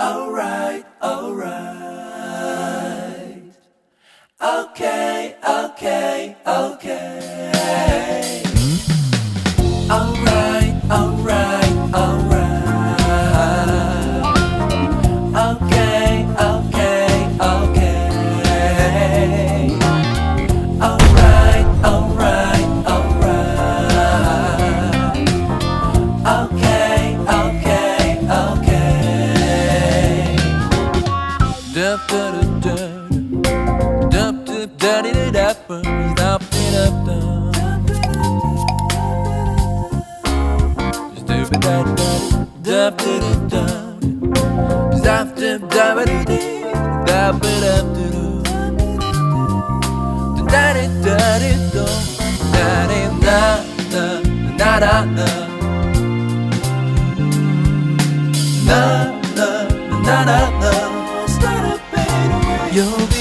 alright, alright. Okay, okay, Dup da da da Dup da da da da da Dup da da da Dup da da da Dup da da da da Dup da da da da da da da da da da da da da da 有。